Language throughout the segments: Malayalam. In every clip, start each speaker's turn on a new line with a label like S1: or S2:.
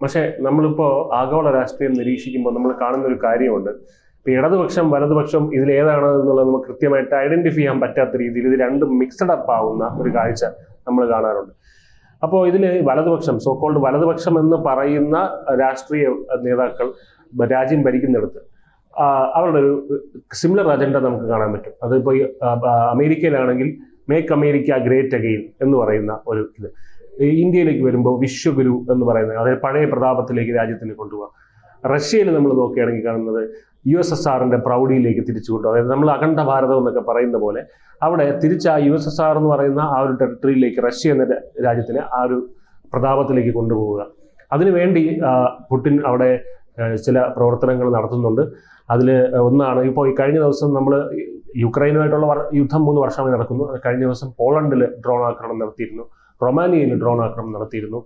S1: പക്ഷേ നമ്മളിപ്പോൾ ആഗോള രാഷ്ട്രീയം നിരീക്ഷിക്കുമ്പോൾ നമ്മൾ കാണുന്ന ഒരു കാര്യമുണ്ട്. ഇപ്പൊ ഇടതുപക്ഷം വലതുപക്ഷം ഇതിൽ ഏതാണ് എന്നുള്ളത് നമുക്ക് കൃത്യമായിട്ട് ഐഡന്റിഫൈ ചെയ്യാൻ പറ്റാത്ത രീതിയിൽ ഇത് രണ്ടും മിക്സഡ് അപ്പ് ആവുന്ന ഒരു കാഴ്ച നമ്മൾ കാണാറുണ്ട്. അപ്പോൾ ഇതിൽ വലതുപക്ഷം സോക്കോൾഡ് വലതുപക്ഷം എന്ന് പറയുന്ന രാഷ്ട്രീയ നേതാക്കൾ രാജ്യം ഭരിക്കുന്നിടത്ത് അവരുടെ ഒരു സിമിലർ അജണ്ട നമുക്ക് കാണാൻ പറ്റും. അതിപ്പോൾ അമേരിക്കയിലാണെങ്കിൽ മേക്ക് അമേരിക്ക ഗ്രേറ്റ് അഗെയിൻ എന്ന് പറയുന്ന ഒരു ഇത്. ഇന്ത്യയിലേക്ക് വരുമ്പോൾ വിശ്വഗുരു എന്ന് പറയുന്നത് അതായത് പഴയ പ്രതാപത്തിലേക്ക് രാജ്യത്തിനെ കൊണ്ടുപോകാം റഷ്യയിൽ നമ്മൾ നോക്കുകയാണെങ്കിൽ കാണുന്നത് യു എസ് എസ് ആറിന്റെ പ്രൗഢിയിലേക്ക് തിരിച്ചു കൊണ്ടുപോകും അതായത് നമ്മൾ അഖണ്ഡ ഭാരതം എന്നൊക്കെ പറയുന്ന പോലെ അവിടെ തിരിച്ച് ആ യു എസ് എസ് ആർ എന്ന് പറയുന്ന ആ ഒരു ടെറിട്ടറിയിലേക്ക് റഷ്യ എന്ന രാജ്യത്തിന് ആ ഒരു പ്രതാപത്തിലേക്ക് കൊണ്ടുപോവുക. അതിനുവേണ്ടി പുടിൻ അവിടെ ചില പ്രവർത്തനങ്ങൾ നടത്തുന്നുണ്ട്. അതിൽ ഒന്നാണ് ഇപ്പോൾ ഈ കഴിഞ്ഞ ദിവസം നമ്മൾ യുക്രൈനുമായിട്ടുള്ള യുദ്ധം മൂന്ന് വർഷമായി നടക്കുന്നു. കഴിഞ്ഞ ദിവസം പോളണ്ടിൽ ഡ്രോൺ ആക്രമണം നടത്തിയിരുന്നു. റൊമാനിയയിൽ ഡ്രോൺ ആക്രമണം നടത്തിയിരുന്നു.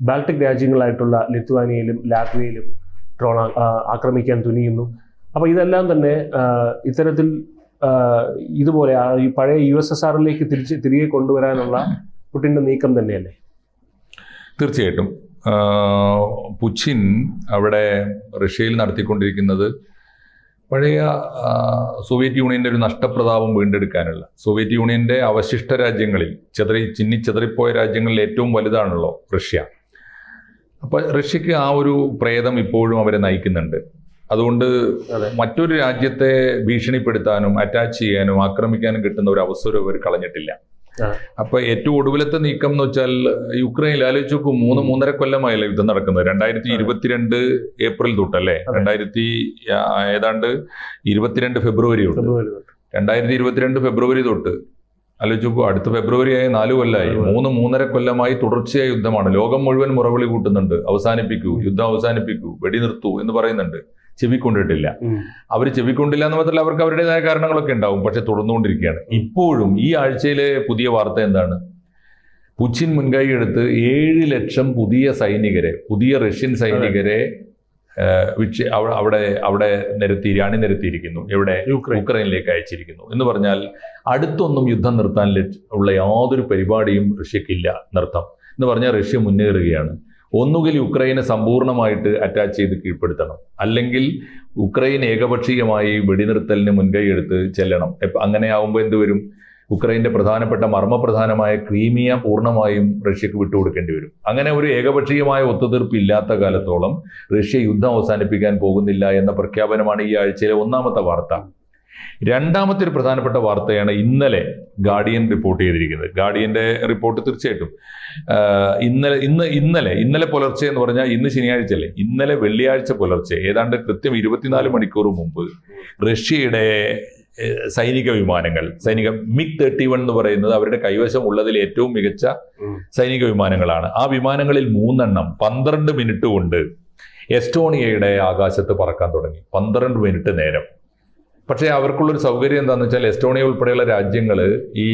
S1: ബാൾട്ടിക് രാജ്യങ്ങളായിട്ടുള്ള ലിത്വാനിയയിലും ലാത്വിയയിലും ഡ്രോൺ ആക്രമിക്കാൻ തുനിയുന്നു. അപ്പോൾ ഇതെല്ലാം തന്നെ ഇത്തരത്തിൽ ഇതുപോലെ ഈ പഴയ യു എസ് എസ് ആറിലേക്ക് തിരിച്ച് തിരികെ കൊണ്ടുവരാനുള്ള പുട്ടിന്റെ നീക്കം തന്നെയല്ലേ?
S2: തീർച്ചയായിട്ടും. പുച്ചിൻ അവിടെ റഷ്യയിൽ നടത്തിക്കൊണ്ടിരിക്കുന്നത് പഴയ സോവിയറ്റ് യൂണിയന്റെ ഒരു നഷ്ടപ്രതാപം വീണ്ടെടുക്കാനുള്ള സോവിയറ്റ് യൂണിയന്റെ അവശിഷ്ട രാജ്യങ്ങളിൽ ചെതറി ചിന്നി ചെതറിപ്പോയ രാജ്യങ്ങളിൽ ഏറ്റവും വലുതാണല്ലോ റഷ്യ. അപ്പോൾ റഷ്യക്ക് ആ ഒരു പ്രേതം ഇപ്പോഴും അവരെ നയിക്കുന്നുണ്ട്. അതുകൊണ്ട് മറ്റൊരു രാജ്യത്തെ ഭീഷണിപ്പെടുത്താനും അറ്റാച്ച് ചെയ്യാനും ആക്രമിക്കാനും കിട്ടുന്ന ഒരു അവസരം അവർ കളഞ്ഞിട്ടില്ല. അപ്പൊ ഏറ്റവും ഒടുവിലത്തെ നീക്കം എന്ന് വെച്ചാൽ യുക്രൈനിൽ ആലോചിച്ച് നോക്കൂ മൂന്ന് മൂന്നര കൊല്ലമായല്ലേ യുദ്ധം നടക്കുന്നത്. രണ്ടായിരത്തി ഇരുപത്തിരണ്ട് ഏപ്രിൽ തൊട്ടല്ലേ. രണ്ടായിരത്തി ഏതാണ്ട് ഇരുപത്തിരണ്ട് ഫെബ്രുവരി തൊട്ട്. രണ്ടായിരത്തി ഇരുപത്തിരണ്ട് ഫെബ്രുവരി തൊട്ട് ആലോചിച്ച് നോക്കൂ അടുത്ത ഫെബ്രുവരി ആയി നാല് കൊല്ലമായി മൂന്ന് മൂന്നര കൊല്ലമായി തുടർച്ചയായ യുദ്ധമാണ്. ലോകം മുഴുവൻ മുറവിളി കൂട്ടുന്നുണ്ട്. അവസാനിപ്പിക്കൂ യുദ്ധം അവസാനിപ്പിക്കൂ വെടി നിർത്തൂ എന്ന് പറയുന്നുണ്ട്. ചെവിക്കൊണ്ടിട്ടില്ല. അവർ ചെവിക്കൊണ്ടില്ല എന്ന് മാത്രമല്ല അവർക്ക് അവരുടേതായ കാരണങ്ങളൊക്കെ ഉണ്ടാവും. പക്ഷെ തുടർന്നുകൊണ്ടിരിക്കുകയാണ്. ഇപ്പോഴും ഈ ആഴ്ചയിലെ പുതിയ വാർത്ത എന്താണ്? പുച്ചിൻ മുൻകൈ എടുത്ത് ഏഴ് ലക്ഷം പുതിയ സൈനികരെ പുതിയ റഷ്യൻ സൈനികരെ വിക്ഷ- അവിടെ അവിടെ നിരത്തി അണി നിരത്തിയിരിക്കുന്നു. എവിടെ?
S1: യുക്രൈൻ.
S2: യുക്രൈനിലേക്ക് അയച്ചിരിക്കുന്നു. എന്ന് പറഞ്ഞാൽ അടുത്തൊന്നും യുദ്ധം നിർത്താൻ ഉള്ള യാതൊരു പരിപാടിയും റഷ്യക്കില്ല. നൃത്തം എന്ന് പറഞ്ഞാൽ റഷ്യ മുന്നേറുകയാണ്. ഒന്നുകിൽ യുക്രൈനെ സമ്പൂർണമായിട്ട് അറ്റാച്ച് ചെയ്ത് കീഴ്പ്പെടുത്തണം. അല്ലെങ്കിൽ ഉക്രൈൻ ഏകപക്ഷീയമായി വെടിനിർത്തലിന് മുൻകൈയെടുത്ത് ചെല്ലണം. അങ്ങനെ ആവുമ്പോൾ എന്ത് വരും? ഉക്രൈന്റെ പ്രധാനപ്പെട്ട മർമ്മപ്രധാനമായ ക്രീമിയ പൂർണമായും റഷ്യക്ക് വിട്ടുകൊടുക്കേണ്ടി വരും. അങ്ങനെ ഒരു ഏകപക്ഷീയമായ ഒത്തുതീർപ്പ് ഇല്ലാത്ത കാലത്തോളം റഷ്യ യുദ്ധം അവസാനിപ്പിക്കാൻ പോകുന്നില്ല എന്ന പ്രഖ്യാപനമാണ് ഈ ആഴ്ചയിലെ ഒന്നാമത്തെ വാർത്ത. രണ്ടാമത്തെ ഒരു പ്രധാനപ്പെട്ട വാർത്തയാണ് ഇന്നലെ ഗാർഡിയൻ റിപ്പോർട്ട് ചെയ്തിരിക്കുന്നത്. ഗാർഡിയന്റെ റിപ്പോർട്ട് തീർച്ചയായിട്ടും. ഇന്നലെ ഇന്ന് ഇന്നലെ ഇന്നലെ പുലർച്ചെ എന്ന് പറഞ്ഞാൽ ഇന്ന് ശനിയാഴ്ച അല്ലേ ഇന്നലെ വെള്ളിയാഴ്ച പുലർച്ചെ ഏതാണ്ട് കൃത്യം ഇരുപത്തിനാല് മണിക്കൂർ മുമ്പ് റഷ്യയുടെ സൈനിക വിമാനങ്ങൾ സൈനിക മിഗ് തേർട്ടി വൺ എന്ന് പറയുന്നത് അവരുടെ കൈവശം ഉള്ളതിൽ ഏറ്റവും മികച്ച സൈനിക വിമാനങ്ങളാണ്. ആ വിമാനങ്ങളിൽ മൂന്നെണ്ണം പന്ത്രണ്ട് മിനിറ്റ് കൊണ്ട് എസ്റ്റോണിയയുടെ ആകാശത്ത് പറക്കാൻ തുടങ്ങി. പന്ത്രണ്ട് മിനിറ്റ് നേരം. പക്ഷേ അവർക്കുള്ളൊരു സൗകര്യം എന്താണെന്ന് വെച്ചാൽ എസ്റ്റോണിയ ഉൾപ്പെടെയുള്ള രാജ്യങ്ങൾ ഈ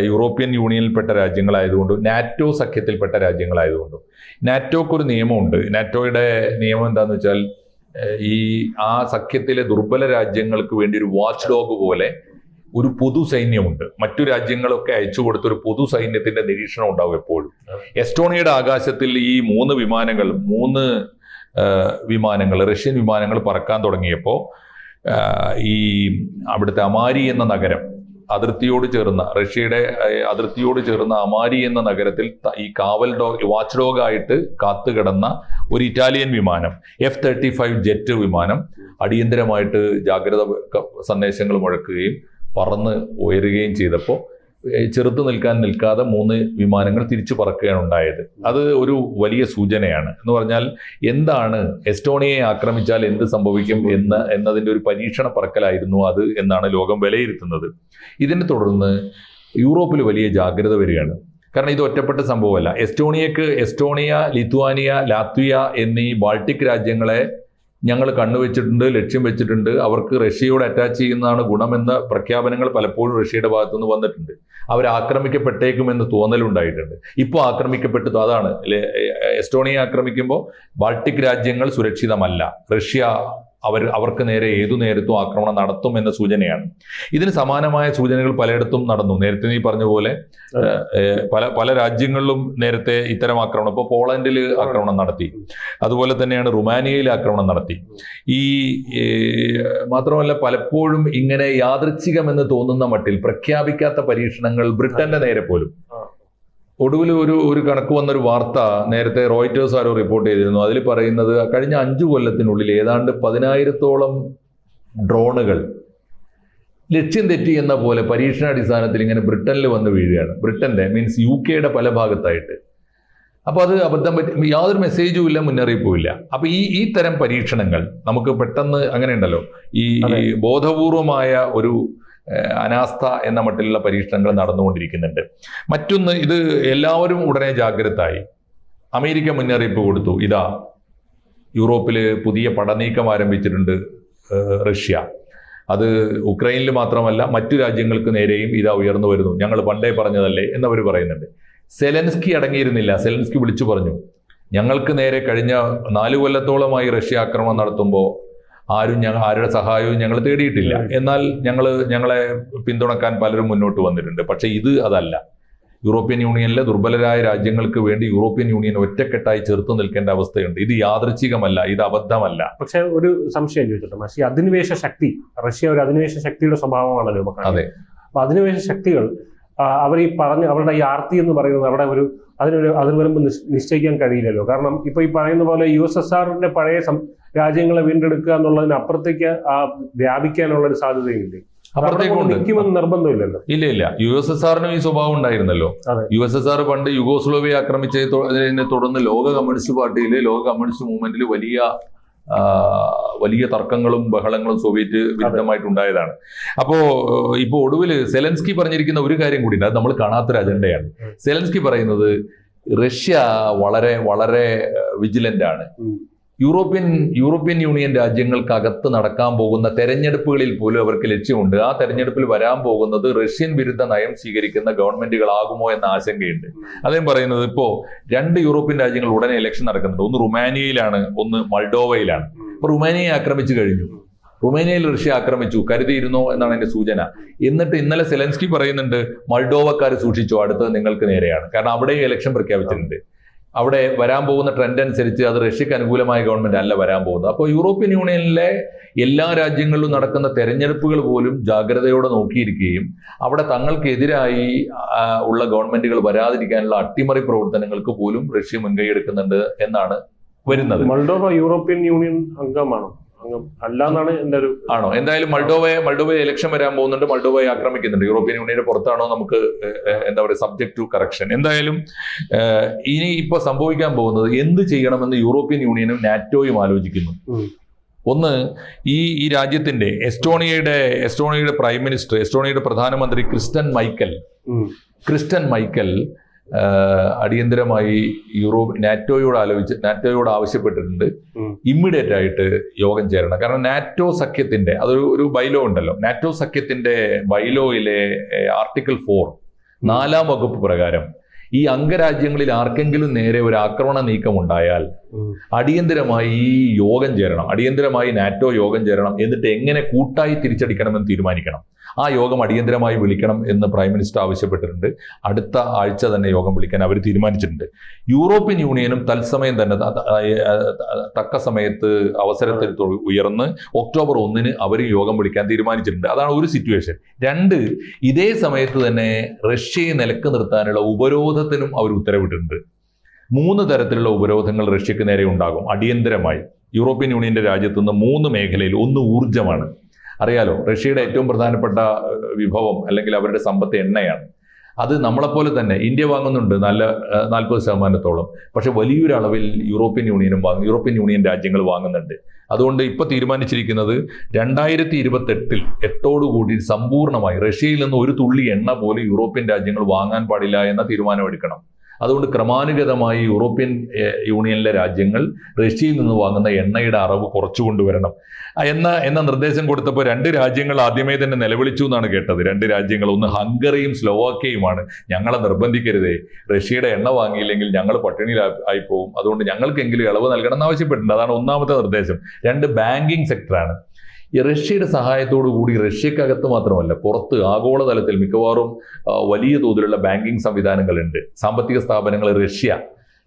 S2: യൂറോപ്യൻ യൂണിയനിൽപ്പെട്ട രാജ്യങ്ങളായതുകൊണ്ടും നാറ്റോ സഖ്യത്തിൽപ്പെട്ട രാജ്യങ്ങളായതുകൊണ്ടും. നാറ്റോക്ക് ഒരു നിയമമുണ്ട്. നാറ്റോയുടെ നിയമം എന്താണെന്ന് വെച്ചാൽ ഈ ആ സഖ്യത്തിലെ ദുർബല രാജ്യങ്ങൾക്ക് വേണ്ടി ഒരു വാച്ച് ഡോഗ് പോലെ ഒരു പൊതു സൈന്യമുണ്ട്. മറ്റു രാജ്യങ്ങളൊക്കെ അയച്ചു കൊടുത്ത ഒരു പൊതു സൈന്യത്തിന്റെ നിരീക്ഷണം ഉണ്ടാവും എപ്പോഴും. എസ്റ്റോണിയയുടെ ആകാശത്തിൽ ഈ മൂന്ന് വിമാനങ്ങൾ മൂന്ന് വിമാനങ്ങൾ റഷ്യൻ വിമാനങ്ങൾ പറക്കാൻ തുടങ്ങിയപ്പോൾ ഈ അവിടുത്തെ അമാരി എന്ന നഗരം അതിർത്തിയോട് ചേർന്ന റഷ്യയുടെ അതിർത്തിയോട് ചേർന്ന അമാരി എന്ന നഗരത്തിൽ ഈ കാവൽ ഡോഗ് വാച്ച് ഡോഗായിട്ട് കാത്തുകിടന്ന ഒരു ഇറ്റാലിയൻ വിമാനം എഫ് തേർട്ടി ഫൈവ് ജെറ്റ് വിമാനം അടിയന്തരമായിട്ട് ജാഗ്രത സന്ദേശങ്ങൾ മുഴക്കുകയും പറന്ന് ഉയരുകയും ചെയ്തപ്പോൾ ചെറുത്ത് നിൽക്കാൻ നിൽക്കാതെ മൂന്ന് വിമാനങ്ങൾ തിരിച്ചു പറക്കുകയാണ് ഉണ്ടായത്. അത് ഒരു വലിയ സൂചനയാണ്. എന്ന് പറഞ്ഞാൽ എന്താണ് എസ്റ്റോണിയയെ ആക്രമിച്ചാൽ എന്ത് സംഭവിക്കും എന്ന് എന്നതിന്റെ ഒരു പരീക്ഷണ പറക്കലായിരുന്നു അത് എന്നാണ് ലോകം വിലയിരുത്തുന്നത്. ഇതിനെ തുടർന്ന് യൂറോപ്പിൽ വലിയ ജാഗ്രത വരികയാണ്. കാരണം ഇത് ഒറ്റപ്പെട്ട സംഭവമല്ല. എസ്റ്റോണിയക്ക് എസ്റ്റോണിയ ലിത്വാനിയ ലാത്വിയ എന്നീ ബാൾട്ടിക് രാജ്യങ്ങളെ ഞങ്ങൾ കണ്ണുവെച്ചിട്ടുണ്ട് ലക്ഷ്യം വെച്ചിട്ടുണ്ട്. അവർക്ക് റഷ്യയോട് അറ്റാച്ച് ചെയ്യുന്നതാണ് ഗുണമെന്ന പ്രഖ്യാപനങ്ങൾ പലപ്പോഴും റഷ്യയുടെ ഭാഗത്തുനിന്ന് വന്നിട്ടുണ്ട്. അവർ ആക്രമിക്കപ്പെട്ടേക്കുമെന്ന് തോന്നലുണ്ടായിട്ടുണ്ട്. ഇപ്പോൾ ആക്രമിക്കപ്പെട്ടു. അതാണ് എസ്റ്റോണിയ ആക്രമിക്കുമ്പോൾ ബാൾട്ടിക് രാജ്യങ്ങൾ സുരക്ഷിതമല്ല. റഷ്യ അവർ അവർക്ക് നേരെ ഏതു നേരത്തും ആക്രമണം നടത്തും എന്ന സൂചനയാണ്. ഇതിന് സമാനമായ സൂചനകൾ പലയിടത്തും നടന്നു. നേരത്തെ നീ പറഞ്ഞ പോലെ പല പല രാജ്യങ്ങളിലും നേരത്തെ ഇത്തരം ആക്രമണം ഇപ്പോൾ പോളണ്ടിൽ ആക്രമണം നടത്തി. അതുപോലെ തന്നെയാണ് റുമാനിയയിൽ ആക്രമണം നടത്തി. ഈ മാത്രമല്ല പലപ്പോഴും ഇങ്ങനെ യാദൃച്ഛികമെന്ന് തോന്നുന്ന മട്ടിൽ പ്രഖ്യാപിക്കാത്ത പരീക്ഷണങ്ങൾ ബ്രിട്ടന്റെ നേരെ പോലും. ഒടുവിൽ ഒരു ഒരു കണക്ക് വന്നൊരു വാർത്ത നേരത്തെ റോയിറ്റേഴ്സ് ആരോ റിപ്പോർട്ട് ചെയ്തിരുന്നു. അതിൽ പറയുന്നത് കഴിഞ്ഞ അഞ്ചു കൊല്ലത്തിനുള്ളിൽ ഏതാണ്ട് പതിനായിരത്തോളം ഡ്രോണുകൾ ലക്ഷ്യം തെറ്റി എന്ന പോലെ പരീക്ഷണാടിസ്ഥാനത്തിൽ ഇങ്ങനെ ബ്രിട്ടനിൽ വന്ന് വീഴുകയാണ്. ബ്രിട്ടന്റെ മീൻസ് യു കെയുടെ പല ഭാഗത്തായിട്ട്. അപ്പോൾ അത് അബദ്ധം പറ്റി യാതൊരു മെസ്സേജും ഇല്ല മുന്നറിയിപ്പും ഇല്ല. അപ്പോൾ ഈ ഈ തരം പരീക്ഷണങ്ങൾ നമുക്ക് പെട്ടെന്ന് അങ്ങനെ ഉണ്ടല്ലോ ഈ ബോധപൂർവമായ ഒരു അനാസ്ഥ എന്ന മട്ടിലുള്ള പരീക്ഷണങ്ങൾ നടന്നുകൊണ്ടിരിക്കുന്നുണ്ട്. മറ്റൊന്ന് ഇത് എല്ലാവരും ഉടനെ ജാഗ്രതായി. അമേരിക്ക മുന്നറിയിപ്പ് കൊടുത്തു. ഇതാ യൂറോപ്പിൽ പുതിയ പടനീക്കം ആരംഭിച്ചിട്ടുണ്ട് റഷ്യ. അത് ഉക്രൈനിൽ മാത്രമല്ല മറ്റു രാജ്യങ്ങൾക്ക് നേരെയും ഇതാ ഉയർന്നു വരുന്നു. ഞങ്ങൾ പണ്ടേ പറഞ്ഞതല്ലേ എന്നവർ പറയുന്നുണ്ട്. സെലൻസ്കി അടങ്ങിയിരുന്നില്ല. സെലൻസ്കി വിളിച്ചു പറഞ്ഞു. ഞങ്ങൾക്ക് നേരെ കഴിഞ്ഞ നാല് കൊല്ലത്തോളമായി റഷ്യ ആക്രമണം നടത്തുമ്പോൾ ആരും ഞങ്ങൾ ആരുടെ സഹായവും ഞങ്ങൾ തേടിയിട്ടില്ല. എന്നാൽ ഞങ്ങൾ ഞങ്ങളെ പിന്തുണക്കാൻ പലരും മുന്നോട്ട് വന്നിട്ടുണ്ട്. പക്ഷേ ഇത് അതല്ല. യൂറോപ്യൻ യൂണിയനിലെ ദുർബലരായ രാജ്യങ്ങൾക്ക് വേണ്ടി യൂറോപ്യൻ യൂണിയൻ ഒറ്റക്കെട്ടായി ചെറുത്തു നിൽക്കേണ്ട അവസ്ഥയുണ്ട്. ഇത് യാദൃച്ഛികമല്ല ഇത് അബദ്ധമല്ല.
S1: പക്ഷെ ഒരു സംശയം ചോദിച്ചോട്ടെ പക്ഷേ അധിനിവേശ ശക്തി റഷ്യ ഒരു അധിനിവേശ ശക്തിയുടെ സ്വഭാവമാണല്ലോ
S2: അതെ.
S1: അപ്പൊ അധിനിവേശ ശക്തികൾ അവർ ഈ പറഞ്ഞ അവരുടെ ഈ ആർത്തി എന്ന് പറയുന്നത് അവിടെ ഒരു അതിനൊരു അതിന് വരുമ്പോൾ നിശ്ചയിക്കാൻ കഴിയില്ലല്ലോ. കാരണം ഇപ്പൊ ഈ പറയുന്ന പോലെ യു എസ് എസ് ആറിന്റെ പഴയ രാജ്യങ്ങളെ വീണ്ടെടുക്കുക എന്നുള്ളതിന് അപ്പുറത്തേക്ക് ആ വ്യാപിക്കാനുള്ള ഒരു
S2: സാധ്യതയുണ്ട്.
S1: നിൽക്കുമെന്ന് നിർബന്ധമില്ലല്ലോ.
S2: ഇല്ല ഇല്ല. യു എസ് എസ് ആറിനും ഈ സ്വഭാവം ഉണ്ടായിരുന്നല്ലോ. യു എസ് എസ് ആർ പണ്ട് യുഗോസ്ലോവിയ ആക്രമിച്ചതിനെ തുടർന്ന് ലോക കമ്മ്യൂണിസ്റ്റ് പാർട്ടിയിൽ ലോക കമ്മ്യൂണിസ്റ്റ് മൂവ്മെന്റിൽ വലിയ വലിയ തർക്കങ്ങളും ബഹളങ്ങളും സോവിയറ്റ് വിരുദ്ധമായിട്ടുണ്ടായതാണ്. അപ്പോ ഇപ്പോ ഒടുവിൽ സെലൻസ്കി പറഞ്ഞിരിക്കുന്ന ഒരു കാര്യം കൂടി അത് നമ്മൾ കാണാത്തൊരു അജണ്ടയാണ്. സെലൻസ്കി പറയുന്നത് റഷ്യ വളരെ വളരെ വിജിലന്റ് ആണ്. യൂറോപ്യൻ യൂറോപ്യൻ യൂണിയൻ രാജ്യങ്ങൾക്കകത്ത് നടക്കാൻ പോകുന്ന തെരഞ്ഞെടുപ്പുകളിൽ പോലും അവർക്ക് ലക്ഷ്യമുണ്ട്. ആ തെരഞ്ഞെടുപ്പിൽ വരാൻ പോകുന്നത് റഷ്യൻ വിരുദ്ധ നയം സ്വീകരിക്കുന്ന ഗവൺമെന്റുകളാകുമോ എന്ന ആശങ്കയുണ്ട്. അദ്ദേഹം പറയുന്നത് ഇപ്പോ രണ്ട് യൂറോപ്യൻ രാജ്യങ്ങൾ ഉടനെ ഇലക്ഷൻ നടക്കുന്നുണ്ട്. ഒന്ന് റുമാനിയയിലാണ് ഒന്ന് മൾഡോവയിലാണ്. അപ്പൊ റുമാനിയയെ ആക്രമിച്ചു കഴിഞ്ഞു. റുമേനിയയിൽ റഷ്യ ആക്രമിച്ചു. കരുതിയിരുന്നോ എന്നാണ് എന്റെ സൂചന. എന്നിട്ട് ഇന്നലെ സെലൻസ്കി പറയുന്നുണ്ട് മൾഡോവക്കാർ സൂക്ഷിച്ചു അടുത്തത് നിങ്ങൾക്ക് നേരെയാണ്. കാരണം അവിടെയും ഇലക്ഷൻ പ്രഖ്യാപിച്ചിട്ടുണ്ട്. അവിടെ വരാൻ പോകുന്ന ട്രെൻഡ് അനുസരിച്ച് അത് റഷ്യക്ക് അനുകൂലമായ ഗവൺമെന്റ് അല്ല വരാൻ പോകുന്നത്. അപ്പോൾ യൂറോപ്യൻ യൂണിയനിലെ എല്ലാ രാജ്യങ്ങളിലും നടക്കുന്ന തെരഞ്ഞെടുപ്പുകൾ പോലും ജാഗ്രതയോടെ നോക്കിയിരിക്കുകയും അവിടെ തങ്ങൾക്കെതിരായി ഉള്ള ഗവൺമെന്റുകൾ വരാതിരിക്കാനുള്ള അട്ടിമറി പ്രവർത്തനങ്ങൾക്ക് പോലും റഷ്യ മുൻകൈ എടുക്കുന്നുണ്ട് എന്നാണ് വരുന്നത്.
S1: മൾഡോവ യൂറോപ്യൻ യൂണിയൻ അംഗമാണോ? അംഗം അല്ലാന്നാണ് എന്റെ ഒരു
S2: ആണോ? എന്തായാലും മൾഡോവയെ മൾഡോവയെ ഇലക്ഷൻ വരാൻ പോകുന്നുണ്ട്. മൾഡോവയെ ആക്രമിക്കുന്നുണ്ട്. യൂറോപ്യൻ യൂണിയന്റെ പുറത്താണോ നമുക്ക് എന്താ പറയുക സബ്ജക്ട് ടു കറക്ഷൻ എന്തായാലും ഇനി ഇപ്പൊ സംഭവിക്കാൻ പോകുന്നത് എന്ത് ചെയ്യണമെന്ന് യൂറോപ്യൻ യൂണിയനും നാറ്റോയും ആലോചിക്കുന്നു. ഒന്ന് ഈ ഈ രാജ്യത്തിന്റെ എസ്റ്റോണിയയുടെ എസ്റ്റോണിയയുടെ പ്രൈം മിനിസ്റ്റർ എസ്റ്റോണിയയുടെ പ്രധാനമന്ത്രി ക്രിസ്റ്റൻ മൈക്കൽ ക്രിസ്റ്റൻ മൈക്കൽ അടിയന്തരമായി യൂറോപ്പ് നാറ്റോയോട് ആലോചിച്ച് നാറ്റോയോട് ആവശ്യപ്പെട്ടിട്ടുണ്ട്. ഇമ്മീഡിയറ്റ് ആയിട്ട് യോഗം ചേരണം. കാരണം നാറ്റോ സഖ്യത്തിന്റെ അതൊരു ഒരു ബൈലോ ഉണ്ടല്ലോ. നാറ്റോ സഖ്യത്തിന്റെ ബൈലോയിലെ ആർട്ടിക്കിൾ ഫോർ നാലാം വകുപ്പ് പ്രകാരം ഈ അംഗരാജ്യങ്ങളിൽ ആർക്കെങ്കിലും നേരെ ഒരു ആക്രമണ നീക്കം ഉണ്ടായാൽ. അടിയന്തരമായി ഈ യോഗം ചേരണം. അടിയന്തരമായി നാറ്റോ യോഗം ചേരണം. എന്നിട്ട് എങ്ങനെ കൂട്ടായി തിരിച്ചടിക്കണമെന്ന് തീരുമാനിക്കണം. ആ യോഗം അടിയന്തരമായി വിളിക്കണം എന്ന് പ്രൈം മിനിസ്റ്റർ ആവശ്യപ്പെട്ടിട്ടുണ്ട്. അടുത്ത ആഴ്ച തന്നെ യോഗം വിളിക്കാൻ അവർ തീരുമാനിച്ചിട്ടുണ്ട്. യൂറോപ്യൻ യൂണിയനും തത്സമയം തന്നെ തക്ക സമയത്ത് അവസരത്തിൽ ഉയർന്ന് ഒക്ടോബർ ഒന്നിന് അവർ യോഗം വിളിക്കാൻ തീരുമാനിച്ചിട്ടുണ്ട്. അതാണ് ഒരു സിറ്റുവേഷൻ രണ്ട് ഇതേ സമയത്ത് തന്നെ റഷ്യയെ നിലയ്ക്ക് നിർത്താനുള്ള ഉപരോധത്തിനും അവർ ഉത്തരവിട്ടിട്ടുണ്ട്. മൂന്ന് തരത്തിലുള്ള ഉപരോധങ്ങൾ റഷ്യക്ക് നേരെ ഉണ്ടാകും. അടിയന്തരമായി. യൂറോപ്യൻ യൂണിയന്റെ രാജ്യത്ത് നിന്ന് മൂന്ന് മേഖലയിൽ ഒന്ന് ഊർജമാണ്. അറിയാലോ റഷ്യയുടെ ഏറ്റവും പ്രധാനപ്പെട്ട വിഭവം അല്ലെങ്കിൽ അവരുടെ സമ്പത്ത് എണ്ണയാണ്. അത് നമ്മളെപ്പോലെ തന്നെ ഇന്ത്യ വാങ്ങുന്നുണ്ട് നല്ല നാൽപ്പത് ശതമാനത്തോളം. പക്ഷെ വലിയൊരു അളവിൽ യൂറോപ്യൻ യൂണിയനും വാങ്ങും യൂറോപ്യൻ യൂണിയൻ രാജ്യങ്ങൾ വാങ്ങുന്നുണ്ട്. അതുകൊണ്ട് ഇപ്പൊ തീരുമാനിച്ചിരിക്കുന്നത് രണ്ടായിരത്തി ഇരുപത്തെട്ടിൽ എട്ടോടുകൂടി സമ്പൂർണമായി റഷ്യയിൽ നിന്ന് ഒരു തുള്ളി എണ്ണ പോലും യൂറോപ്യൻ രാജ്യങ്ങൾ വാങ്ങാൻ പാടില്ല എന്ന തീരുമാനമെടുക്കണം. അതുകൊണ്ട് ക്രമാനുഗതമായി യൂറോപ്യൻ യൂണിയനിലെ രാജ്യങ്ങൾ റഷ്യയിൽ നിന്ന് വാങ്ങുന്ന എണ്ണയുടെ അറവ് കുറച്ചു കൊണ്ടുവരണം. എന്ന എന്ന നിർദ്ദേശം കൊടുത്തപ്പോൾ രണ്ട് രാജ്യങ്ങൾ ആദ്യമേ തന്നെ നിലവിളിച്ചു എന്നാണ് കേട്ടത്. രണ്ട് രാജ്യങ്ങൾ ഒന്ന് ഹംഗറിയും സ്ലോവാക്യയുമാണ്. ഞങ്ങളെ നിർബന്ധിക്കരുതേ. റഷ്യയുടെ എണ്ണ വാങ്ങിയില്ലെങ്കിൽ ഞങ്ങൾ പട്ടിണിയിൽ ആയി പോകും അതുകൊണ്ട് ഞങ്ങൾക്കെങ്കിലും ഇളവ് നൽകണം എന്ന് ആവശ്യപ്പെട്ടിട്ടുണ്ട്. അതാണ് ഒന്നാമത്തെ നിർദ്ദേശം. രണ്ട് ബാങ്കിങ് സെക്ടറാണ്. റഷ്യയുടെ സഹായത്തോടു കൂടി റഷ്യക്കകത്ത് മാത്രമല്ല പുറത്ത് ആഗോളതലത്തിൽ മിക്കവാറും വലിയ തോതിലുള്ള ബാങ്കിങ് സംവിധാനങ്ങളുണ്ട്. സാമ്പത്തിക സ്ഥാപനങ്ങൾ റഷ്യ.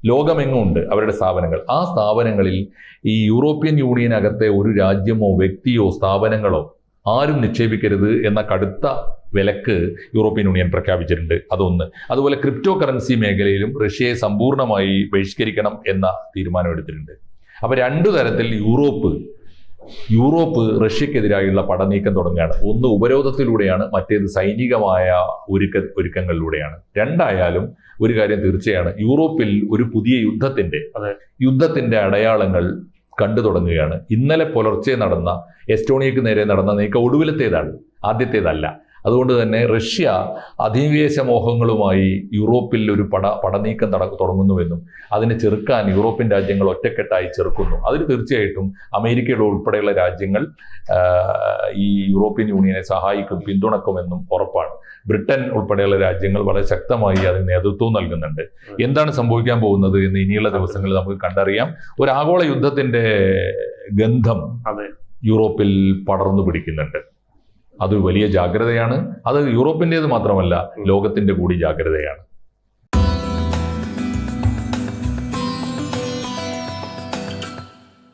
S2: ലോകമെങ്ങും ഉണ്ട് അവരുടെ സ്ഥാപനങ്ങൾ. ആ സ്ഥാപനങ്ങളിൽ ഈ യൂറോപ്യൻ യൂണിയനകത്തെ ഒരു രാജ്യമോ വ്യക്തിയോ സ്ഥാപനങ്ങളോ ആരും നിക്ഷേപിക്കരുത് എന്ന കടുത്ത വിലക്ക് യൂറോപ്യൻ യൂണിയൻ പ്രഖ്യാപിച്ചിട്ടുണ്ട്. അതൊന്ന്. അതുപോലെ ക്രിപ്റ്റോ കറൻസി മേഖലയിലും റഷ്യയെ സമ്പൂർണമായി ബഹിഷ്കരിക്കണം എന്ന തീരുമാനമെടുത്തിട്ടുണ്ട് അപ്പൊ രണ്ടു തരത്തിൽ യൂറോപ്പ് യൂറോപ്പ് റഷ്യക്കെതിരായുള്ള പടനീക്കം തുടങ്ങുകയാണ്. ഒന്ന് ഉപരോധത്തിലൂടെയാണ് മറ്റേത് സൈനികമായ ഒരുക്ക ഒരുക്കങ്ങളിലൂടെയാണ്. രണ്ടായാലും ഒരു കാര്യം തീർച്ചയാണ് യൂറോപ്പിൽ ഒരു പുതിയ യുദ്ധത്തിന്റെ. യുദ്ധത്തിന്റെ അടയാളങ്ങൾ കണ്ടു തുടങ്ങുകയാണ്. ഇന്നലെ പുലർച്ചെ നടന്ന എസ്റ്റോണിയക്ക് നേരെ നടന്ന നീക്കം ഒടുവിലത്തേതാണ് ആദ്യത്തേതല്ല. അതുകൊണ്ട് തന്നെ റഷ്യ അധിനിവേശ മോഹങ്ങളുമായി യൂറോപ്പിൽ ഒരു പട പടനീക്കം നട തുടങ്ങുന്നുവെന്നും അതിനെ ചെറുക്കാൻ യൂറോപ്യൻ രാജ്യങ്ങൾ ഒറ്റക്കെട്ടായി ചെറുക്കുന്നു. അതിന് തീർച്ചയായിട്ടും അമേരിക്കയുടെ ഉൾപ്പെടെയുള്ള രാജ്യങ്ങൾ ഈ യൂറോപ്യൻ യൂണിയനെ സഹായിക്കും പിന്തുണക്കുമെന്നും ഉറപ്പാണ്. ബ്രിട്ടൻ ഉൾപ്പെടെയുള്ള രാജ്യങ്ങൾ വളരെ ശക്തമായി അതിന് നേതൃത്വം നൽകുന്നുണ്ട്. എന്താണ് സംഭവിക്കാൻ പോകുന്നത് എന്ന് ഇനിയുള്ള ദിവസങ്ങളിൽ നമുക്ക് കണ്ടറിയാം. ഒരു ആഗോള യുദ്ധത്തിന്റെ ഗന്ധം
S1: അതെ.
S2: യൂറോപ്പിൽ പടർന്നു പിടിക്കുന്നുണ്ട്. അത് വലിയ ജാഗ്രതയാണ്. അത് യൂറോപ്പിന്റേത് മാത്രമല്ല ലോകത്തിന്റെ കൂടി ജാഗ്രതയാണ്.